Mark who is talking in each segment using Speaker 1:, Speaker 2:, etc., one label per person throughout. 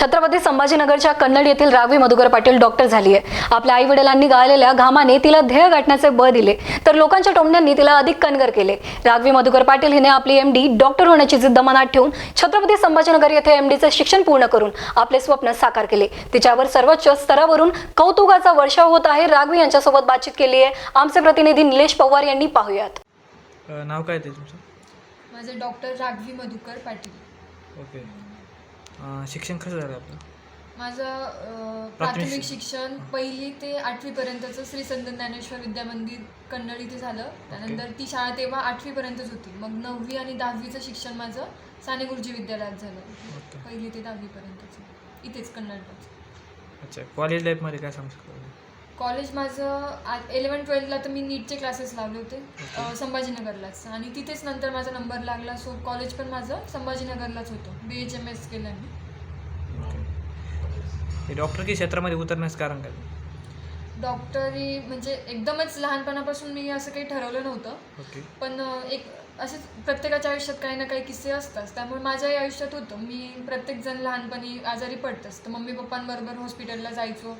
Speaker 1: छत्रपती संभाजीनगरच्या कन्नड येथील राघवी मधुकर पाटील डॉक्टर झाली आहे. आपल्या आई वडिलांनी गाळलेल्या घामाने तिला ध्येय गाठण्याचे बळ दिले. तर लोकांच्या टोमण्यांनी तिला अधिक कणगर केले. राघवी मधुकर पाटील हिने आपली एम डी डॉक्टर होण्याची जिद्द मनात ठेवून छत्रपती संभाजीनगर येथे एम डीचे शिक्षण पूर्ण करून आपले स्वप्न साकार केले. तिच्यावर सर्वोच्च स्तरावरून कौतुकाचा वर्षाव होत आहे. राघवी यांच्यासोबत बातचीत केली आहे. आमचे प्रतिनिधी निलेश पवार यांनी पाहूयात.
Speaker 2: नाव काय ते तुमचं?
Speaker 3: माझं डॉक्टर राघवी मधुकर पाटील.
Speaker 2: ओके. शिक्षण कसं झालं आपलं?
Speaker 3: माझं अं, प्राथमिक शिक्षण. पहिली ते आठवीपर्यंतचं श्री संत ज्ञानेश्वर विद्या मंदिर कन्नड इथे झालं. त्यानंतर ती शाळा तेव्हा आठवीपर्यंतच होती. मग नववी आणि दहावीचं शिक्षण माझं साने गुरुजी विद्यालयात झालं.
Speaker 2: ओके.
Speaker 3: पहिली ते दहावीपर्यंतचं इथेच कन्नडलाच
Speaker 2: अच्छा. कॉलेज लाईफमध्ये काय सांगू शकतो
Speaker 3: कॉलेज माझं इलेवन ट्वेल्थला तर मी नीटचे क्लासेस लावले होते संभाजीनगरलाच. आणि तिथेच नंतर माझा नंबर लागला सो कॉलेज पण माझं संभाजीनगरलाच होतं बी एच एम एस केलं मी
Speaker 2: डॉक्टर की क्षेत्रामध्ये उतरण्याचं कारण काय?
Speaker 3: डॉक्टरी म्हणजे एकदमच लहानपणापासून मी असं काही ठरवलं नव्हतं. पण एक असेच प्रत्येकाच्या आयुष्यात काही ना काही किस्से असतात. त्यामुळे माझ्याही आयुष्यात होतं. मी प्रत्येकजण लहानपणी आजारी पडतंच. तर मम्मी पप्पांबरोबर हॉस्पिटलला जायचो.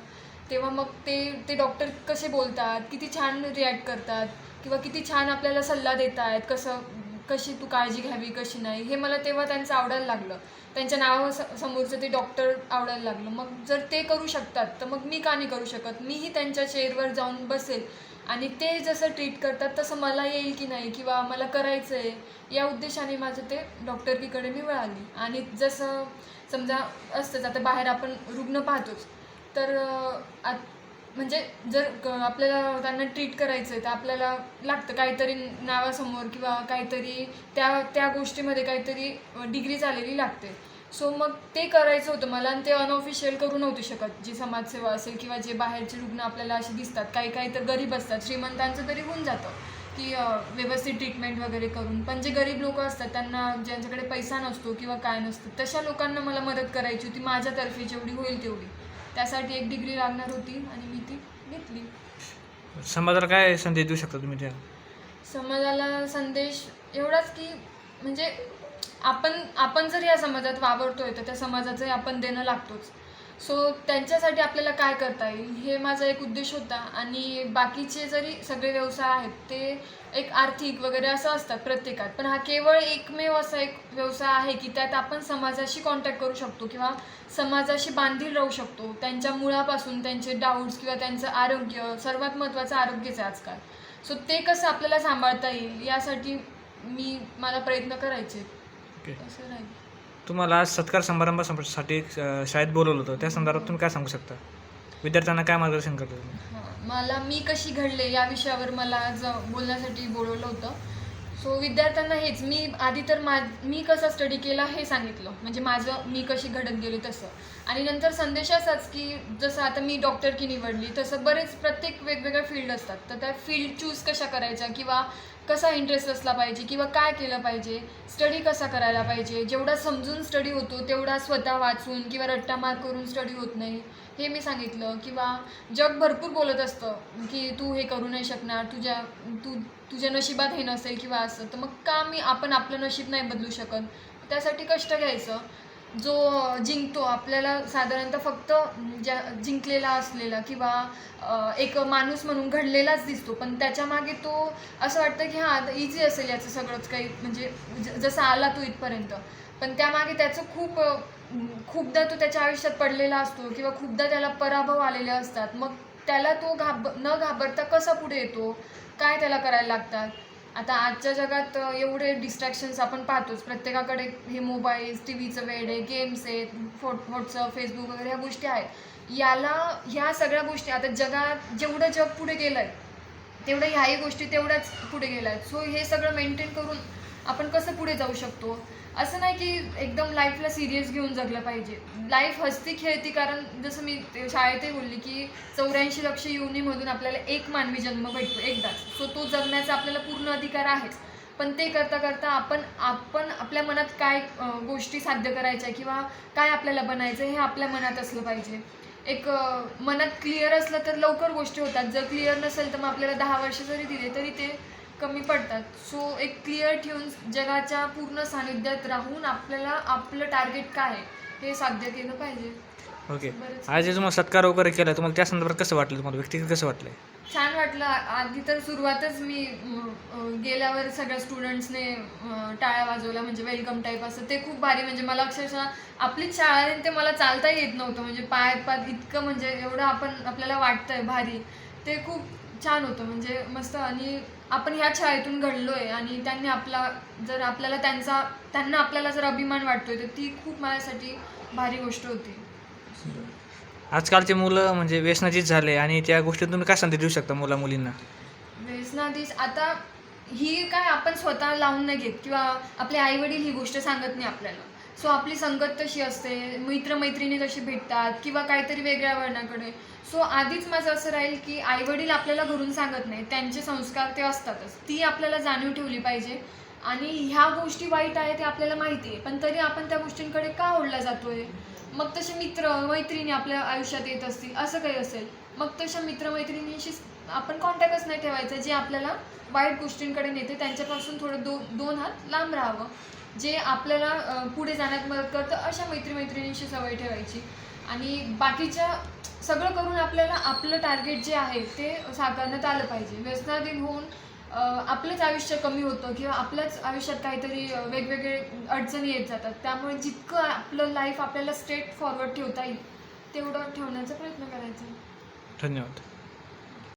Speaker 3: तेव्हा मग ते ते डॉक्टर कसे बोलतात? किती छान रिॲक्ट करतात? किंवा किती छान आपल्याला सल्ला देत आहेत कसं कशी तू काळजी घ्यावी कशी नाही? हे मला तेव्हा त्यांचं आवडायला लागलं. त्यांच्या नावा समोरचं ते डॉक्टर आवडायला लागलं. मग जर ते करू शकतात तर मग मी का नाही करू शकत? मीही त्यांच्या चेअरवर जाऊन बसेल. आणि ते जसं ट्रीट करतात तसं मला येईल की नाही? किंवा मला करायचं आहे या उद्देशाने माझं ते डॉक्टरकीकडे मी वळाली. आणि जसं समजा असतंच आता बाहेर आपण रुग्ण पाहतोच. तर आत- म्हणजे जर क- आपल्याला त्यांना ट्रीट करायचं आहे तर आपल्याला लागतं काहीतरी नावासमोर किंवा काहीतरी त्या त्या गोष्टीमध्ये काहीतरी डिग्री झालेली लागते. सो मग ते करायचं होतं मला आणि ते अनऑफिशियल करू नव्हते शकत. जी समाजसेवा असेल किंवा जे बाहेरचे रुग्ण आपल्याला असे दिसतात काही काही तर गरीब असतात श्रीमंतांचं तरी होऊन जातं की व्यवस्थित ट्रीटमेंट वगैरे करून. पण जे गरीब लोक असतात त्यांना ज्यांच्याकडे पैसा नसतो किंवा काय नसतं तशा लोकांना मला मदत करायची होती. माझ्यातर्फे जेवढी होईल तेवढी. त्यासाठी एक डिग्री लागणार होती आणि मी ती घेतली.
Speaker 2: समाजाला काय संदेश देऊ शकता तुम्ही त्या?
Speaker 3: समाजाला संदेश एवढाच की म्हणजे आपण आपण जर या समाजात वावरतोय तर त्या समाजाचं आपण देणं लागतोच. सो त्यांच्यासाठी आपल्याला काय करता येईल? हे माझा एक उद्देश होता. आणि बाकीचे जरी सगळे व्यवसाय आहेत ते एक आर्थिक वगैरे असं असतात प्रत्येकात. पण हा केवळ एकमेव असा एक व्यवसाय आहे की त्यात आपण समाजाशी कॉन्टॅक्ट करू शकतो किंवा समाजाशी बांधील राहू शकतो. त्यांच्या मुळापासून त्यांचे डाऊट्स किंवा त्यांचं आरोग्य सर्वात महत्त्वाचं आरोग्यच आहे आजकाल. सो ते कसं आपल्याला सांभाळता येईल? यासाठी मी मला प्रयत्न करायचे असं राहील.
Speaker 2: तुम्हाला आज सत्कार समारंभासाठी शाळेत बोलवलं होतं. त्या संदर्भात तुम्ही काय सांगू शकता? विद्यार्थ्यांना काय मार्गदर्शन करतो तुम्ही?
Speaker 3: मला मी कशी घडले या विषयावर मला आज बोलण्यासाठी बोलवलं होतं. सो विद्यार्थ्यांना हेच मी आधी तर मा मी कसा स्टडी केला हे सांगितलं. म्हणजे माझं मी कशी घडत गेले तसं. आणि नंतर संदेश असाच की जसं आता मी डॉक्टर की निवडली तसं बरेच प्रत्येक वेगवेगळ्या फील्ड असतात. तर त्या फील्ड चूज कशा करायच्या किंवा कसा इंटरेस्ट असला पाहिजे किंवा काय केलं पाहिजे? स्टडी कसा करायला पाहिजे? जेवढा समजून स्टडी होतो तेवढा स्वतः वाचून किंवा रट्टा मार करून स्टडी होत नाही हे मी सांगितलं. किंवा जग भरपूर बोलत असतं की तू हे करू नाही शकणार तुझ्या तू तुझ्या नशिबात हे नसेल किंवा असं. तर मग का मी आपण आपलं नशीब नाही बदलू शकत? त्यासाठी कष्ट घ्यायचं. जो जिंकतो आपल्याला साधारणतः फक्त म्हणजे ज्या जिंकलेला असलेला किंवा एक माणूस म्हणून घडलेलाच दिसतो. पण त्याच्यामागे तो असं वाटतं की हां इझी असेल याचं सगळंच काही म्हणजे ज- जसा आला तो इथपर्यंत. पण त्यामागे त्याचं खूप खूपदा तो त्याच्या आयुष्यात पडलेला असतो किंवा खूपदा त्याला पराभव आलेले असतात. मग त्याला तो घाब न घाबरता कसा पुढे येतो? काय त्याला करायला लागतात? आता आजच्या जगात एवढे डिस्ट्रॅक्शन्स आपण पाहतोच. प्रत्येकाकडे हे मोबाईल्स टी व्हीचं वेळ आहे गेम्स आहेत फोट व्हॉट्सअप फेसबुक वगैरे ह्या गोष्टी आहेत. याला ह्या सगळ्या गोष्टी आता जगात जेवढं जग पुढे गेलं आहे तेवढं ह्याही गोष्टी तेवढ्याच पुढे गेल्या आहेत सो हे सगळं मेंटेन करून आपण कसं पुढे जाऊ शकतो? असं नाही की एकदम लाईफला सिरियस घेऊन जगलं पाहिजे. लाईफ हसती खेळती कारण जसं मी शाळेतही बोलली की चौऱ्याऐंशी लक्ष युनिमधून आपल्याला एक मानवी जन्म भेटतो एकदाच. सो तो जगण्याचा आपल्याला पूर्ण अधिकार आहेच. पण ते करता करता आपण आपण आपल्या मनात काय गोष्टी साध्य करायच्या किंवा काय आपल्याला बनायचं हे आपल्या मनात असलं पाहिजे. एक मनात क्लिअर असलं तर लवकर गोष्टी होतात. जर क्लिअर नसेल तर मग आपल्याला दहा वर्ष जरी दिले तरी ते कमी पडतात. सो एक क्लिअर ठेवून जगाच्या पूर्ण सानिध्यात राहून आपल्याला आपलं टार्गेट काय आहे हे साध्य केलं पाहिजे.
Speaker 2: ओके
Speaker 3: बरंच.
Speaker 2: आज जे तुम्हाला सत्कार वगैरे केला तुम्हाला त्या संदर्भात कसं वाटलं? तुम्हाला व्यक्तिगत कसं वाटलं
Speaker 3: छान वाटलं. आ- आधी तर सुरुवातच मी म, अ, गेल्यावर सगळ्या स्टुडंट्सने टाळ्या वाजवल्या म्हणजे वेलकम टाईप असं. ते खूप भारी म्हणजे मला अक्षरशः आपलीच शाळा आहे ते मला चालता येत नव्हतं. म्हणजे पायात पायात इतकं म्हणजे एवढं आपण आपल्याला वाटतंय भारी. ते खूप छान होतं. म्हणजे मस्त आणि आपण ह्या शाळेतून घडलोय आणि त्यांनी आपला जर आपल्याला त्यांचा त्यांना आपल्याला जर अभिमान वाटतोय तर ती खूप माझ्यासाठी भारी गोष्ट होती.
Speaker 2: आजकालचे मुलं म्हणजे व्यसनाचीच झाले आणि त्या गोष्टीतून तुम्ही काय संधी देऊ शकता मुला मुलींना?
Speaker 3: व्यसनाधीश आता ही काय आपण स्वतः लावून नाही घेत किंवा आपले आई वडील ही गोष्ट सांगत नाही आपल्याला. सो आपली संगत तशी असते. मित्रमैत्रिणी कशी भेटतात किंवा काहीतरी वेगळ्या वर्णाकडे सो आधीच माझं असं राहील की आई वडील आपल्याला घरून सांगत नाही त्यांचे संस्कार ते असतातच. ती आपल्याला जाणीव ठेवली पाहिजे. आणि ह्या गोष्टी वाईट आहे ते आपल्याला माहिती आहे. पण तरी आपण त्या गोष्टींकडे का ओढला जातोय? मग तसे मित्र मैत्रिणी आपल्या आयुष्यात येत असतील. असं काही असेल. मग तशा मित्रमैत्रिणींशी आपण कॉन्टॅक्टच नाही ठेवायचा जे आपल्याला वाईट गोष्टींकडे नेते. त्यांच्यापासून थोडं दो दोन हात लांब राहावं. जे आपल्याला पुढे जाण्यात मदत करतं अशा मैत्रिमैत्रिणींशी सवय ठेवायची. आणि बाकीच्या सगळं करून आपल्याला आपलं टार्गेट जे आहे ते साकारण्यात आलं पाहिजे. व्यसनाधीन होऊन आपलंच आयुष्य कमी होतं किंवा आपल्याच आयुष्यात काहीतरी वेगवेगळे अडचणी येत जातात. त्यामुळे जितकं आपलं लाईफ आपल्याला स्ट्रेट फॉरवर्ड ठेवता येईल तेवढं ठेवण्याचा प्रयत्न करायचा.
Speaker 2: धन्यवाद.